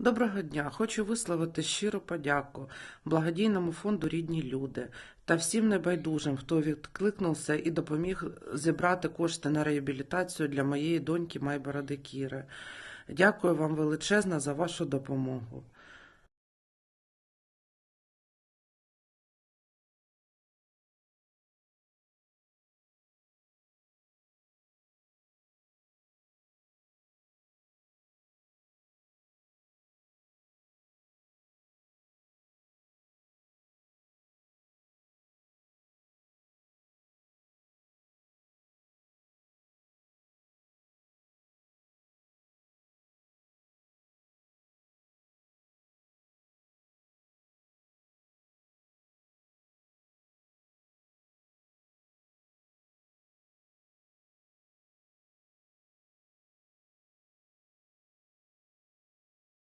Доброго дня! Хочу висловити щиру подяку благодійному фонду Рідні люди та всім небайдужим, хто відкликнувся і допоміг зібрати кошти на реабілітацію для моєї доньки Майбороди Кіри. Дякую вам величезно за вашу допомогу.